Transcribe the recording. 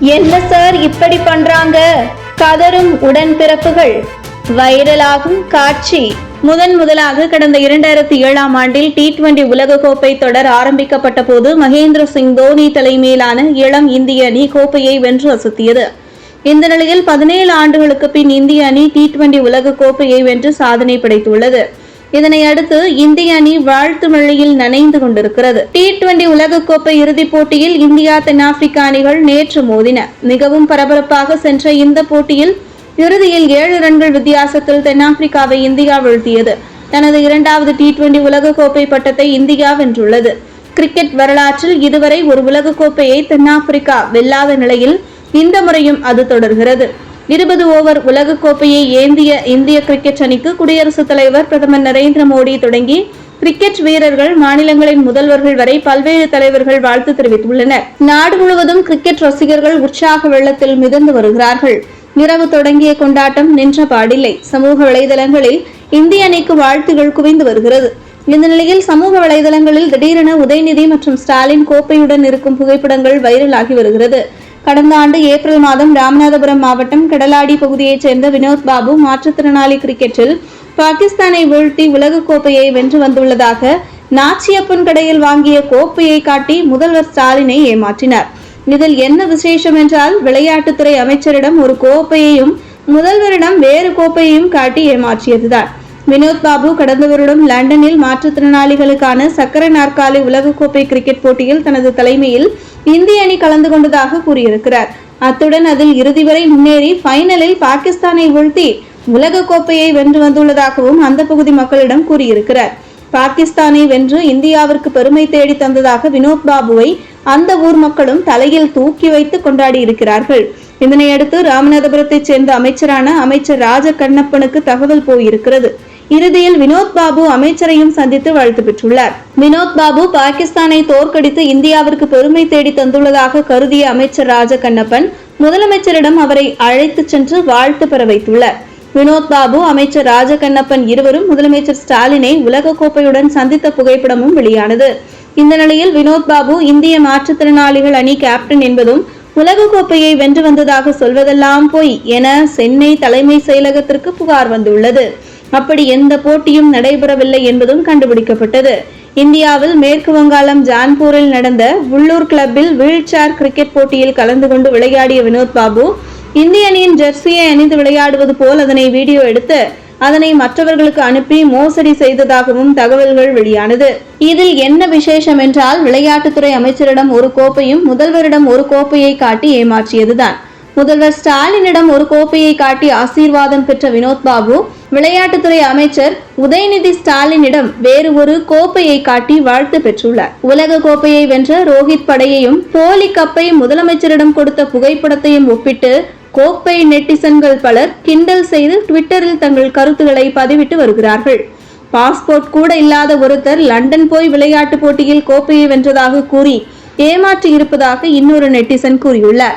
என்ன சார் இப்படி பண்றாங்க? கதரும் உடன்பிறப்புகள் வைரலாகும் காட்சி. முதன் முதலாக கடந்த இரண்டாயிரத்தி ஏழாம் ஆண்டில் டி டுவெண்டி உலகக்கோப்பை தொடர் ஆரம்பிக்கப்பட்ட போது மகேந்திர சிங் தோனி தலைமையிலான இளம் இந்திய அணி கோப்பையை வென்று அசத்தியது. இந்த நிலையில் பதினேழு ஆண்டுகளுக்கு பின் இந்திய அணி டி டுவெண்டி உலகக்கோப்பையை வென்று சாதனை படைத்துள்ளது. இதனை அடுத்து இந்திய அணி வாழ்த்து மழையில் நனைந்து கொண்டிருக்கிறது. டி டுவெண்டி உலகக்கோப்பை இறுதிப் போட்டியில் இந்தியா தென்னாப்பிரிக்கா அணிகள் நேற்று மோதின. மிகவும் பரபரப்பாக சென்ற இந்த போட்டியில் இறுதியில் ஏழு ரன்கள் வித்தியாசத்தில் தென்னாப்பிரிக்காவை இந்தியா வீழ்த்தியது. தனது இரண்டாவது டி டுவெண்டி உலகக்கோப்பை பட்டத்தை இந்தியா வென்றுள்ளது. கிரிக்கெட் வரலாற்றில் இதுவரை ஒரு உலகக்கோப்பையை தென்னாப்பிரிக்கா வெல்லாத நிலையில் இந்த முறையும் அது தொடர்கிறது. இருபது ஓவர் உலகக்கோப்பையை ஏந்திய இந்திய கிரிக்கெட் அணிக்கு குடியரசுத் தலைவர் பிரதமர் நரேந்திர மோடி தொடங்கி கிரிக்கெட் வீரர்கள் மாநிலங்களின் முதல்வர்கள் வரை பல்வேறு தலைவர்கள் வாழ்த்து தெரிவித்துள்ளனர். நாடு முழுவதும் கிரிக்கெட் ரசிகர்கள் உற்சாக வெள்ளத்தில் மிதந்து வருகிறார்கள். இரவு தொடங்கிய கொண்டாட்டம் நின்ற பாடில்லை. சமூக வலைதளங்களில் இந்திய அணிக்கு வாழ்த்துகள் குவிந்து வருகிறது. இந்த நிலையில் சமூக வலைதளங்களில் திடீரென உதயநிதி மற்றும் ஸ்டாலின் கோப்பையுடன் இருக்கும் புகைப்படங்கள் வைரலாகி வருகிறது. கடந்த ஆண்டு ஏப்ரல் மாதம் ராமநாதபுரம் மாவட்டம் கடலாடி பகுதியைச் சேர்ந்த வினோத் பாபு மாற்றுத்திறனாளி கிரிக்கெட்டில் பாகிஸ்தானை வீழ்த்தி உலகக்கோப்பையை வென்று வந்துள்ளதாக நாச்சியப்பன் கடையில் வாங்கிய கோப்பையை காட்டி முதல்வர் ஸ்டாலினை ஏமாற்றினார். இதில் என்ன விசேஷம் என்றால் விளையாட்டுத்துறை அமைச்சரிடம் ஒரு கோப்பையையும் முதல்வரிடம் வேறு கோப்பையையும் காட்டி ஏமாற்றியதுதான். வினோத் பாபு கடந்த வருடம் லண்டனில் மாற்றுத்திறனாளிகளுக்கான சக்கர நாற்காலி உலகக்கோப்பை கிரிக்கெட் போட்டியில் தனது தலைமையில் இந்திய அணி கலந்து கொண்டதாக கூறியிருக்கிறார். அத்துடன் அதில் இறுதி வரை முன்னேறி ஃபைனலில் பாகிஸ்தானை வீழ்த்தி உலகக்கோப்பையை வென்று வந்துள்ளதாகவும் அந்த பகுதி மக்களிடம் கூறியிருக்கிறார். பாகிஸ்தானை வென்று இந்தியாவிற்கு பெருமை தேடி தந்ததாக வினோத் பாபுவை அந்த ஊர் மக்களும் தலையில் தூக்கி வைத்து கொண்டாடி இருக்கிறார்கள் இதனையடுத்து ராமநாதபுரத்தைச் சேர்ந்த அமைச்சரான அமைச்சர் ராஜ கண்ணப்பனுக்கு தகவல் போயிருக்கிறது. இறுதியில் வினோத் பாபு அமைச்சரையும் சந்தித்து வாழ்த்து பெற்றுள்ளார். வினோத் பாபு பாகிஸ்தானை தோற்கடித்து இந்தியாவிற்கு பெருமை தேடி தந்துள்ளதாக கருதிய அமைச்சர் ராஜகண்ணப்பன் முதலமைச்சரிடம் அவரை அழைத்து சென்று வாழ்த்து பெற வைத்துள்ளார். வினோத் பாபு அமைச்சர் ராஜகண்ணப்பன் இருவரும் முதலமைச்சர் ஸ்டாலினை உலகக்கோப்பையுடன் சந்தித்த புகைப்படமும் வெளியானது. இந்த நிலையில் வினோத் பாபு இந்திய மாற்றுத்திறனாளிகள் அணி கேப்டன் என்பதும் உலகக்கோப்பையை வென்று வந்ததாக சொல்வதெல்லாம் போய் என சென்னை தலைமை செயலகத்திற்கு புகார் வந்துள்ளது. அப்படி எந்த போட்டியும் நடைபெறவில்லை என்பதும் கண்டுபிடிக்கப்பட்டது. இந்தியாவில் மேற்கு வங்காளம் ஜான்பூரில் நடந்த உள்ளூர் கிளப்பில் வீல் சேர் கிரிக்கெட் போட்டியில் கலந்து கொண்டு விளையாடிய வினோத் பாபு இந்திய அணியின் ஜெர்சியை அணிந்து விளையாடுவது போல் அதனை வீடியோ எடுத்து அதனை மற்றவர்களுக்கு அனுப்பி மோசடி செய்ததாகவும் தகவல்கள் வெளியானது. இதில் என்ன விசேஷம் என்றால் விளையாட்டுத்துறை அமைச்சரிடம் ஒரு கோப்பையும் முதல்வரிடம் ஒரு கோப்பையை காட்டி ஏமாற்றியதுதான். முதல்வர் ஸ்டாலினிடம் ஒரு கோப்பையை காட்டி ஆசீர்வாதம் பெற்ற வினோத் பாபு விளையாட்டுத்துறை அமைச்சர் உதயநிதி ஸ்டாலினிடம் வேறு ஒரு கோப்பையை காட்டி வாழ்த்து பெற்றுள்ளார். உலக கோப்பையை வென்ற ரோஹித் படையையும் போலி கப்பை முதலமைச்சரிடம் கொடுத்த புகைப்படத்தையும் ஒப்பிட்டு கோப்பை நெட்டிசன்கள் பலர் கிண்டல் செய்து ட்விட்டரில் தங்கள் கருத்துக்களை பதிவிட்டு வருகிறார்கள். பாஸ்போர்ட் கூட இல்லாத ஒருத்தர் லண்டன் போய் விளையாட்டு போட்டியில் கோப்பையை வென்றதாக கூறி ஏமாற்றி இருப்பதாக இன்னொரு நெட்டிசன் கூறியுள்ளார்.